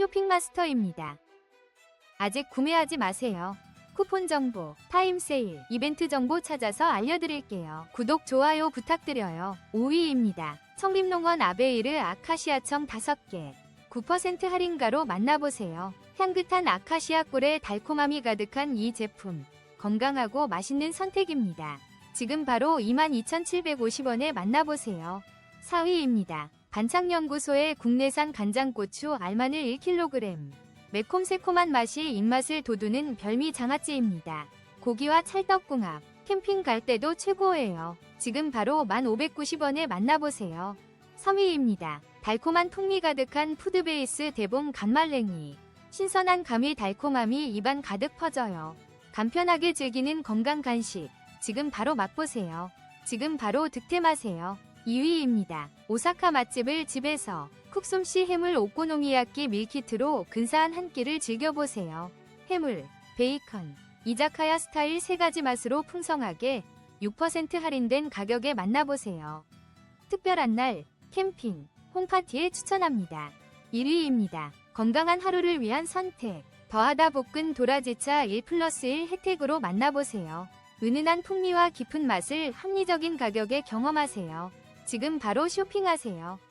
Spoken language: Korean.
쇼핑마스터입니다. 아직 구매하지 마세요. 쿠폰 정보, 타임 세일, 이벤트 정보 찾아서 알려드릴게요. 구독, 좋아요 부탁드려요. 5위입니다. 청림농원 아베이르 아카시아청 5개. 9% 할인가로 만나보세요. 향긋한 아카시아 꿀의 달콤함이 가득한 이 제품. 건강하고 맛있는 선택입니다. 지금 바로 22,750원에 만나보세요. 4위입니다. 반창연구소의 국내산 간장고추 알마늘 1kg. 매콤새콤한 맛이 입맛을 돋우는 별미 장아찌입니다. 고기와 찰떡궁합, 캠핑 갈 때도 최고예요. 지금 바로 1,590원에 만나보세요. 3위입니다. 달콤한 풍미 가득한 푸드베이스 대봉 간말랭이. 신선한 감이 달콤함이 입안 가득 퍼져요. 간편하게 즐기는 건강 간식. 지금 바로 맛보세요. 지금 바로 득템하세요. 2위입니다. 오사카 맛집을 집에서 쿡솜씨 해물 오코노미야끼 밀키트로 근사한 한 끼를 즐겨보세요. 해물, 베이컨, 이자카야 스타일 세 가지 맛으로 풍성하게 6% 할인된 가격에 만나보세요. 특별한 날, 캠핑, 홈파티에 추천합니다. 1위입니다. 건강한 하루를 위한 선택. 더하다 볶은 도라지차 1 플러스 1 혜택으로 만나보세요. 은은한 풍미와 깊은 맛을 합리적인 가격에 경험하세요. 지금 바로 쇼핑하세요.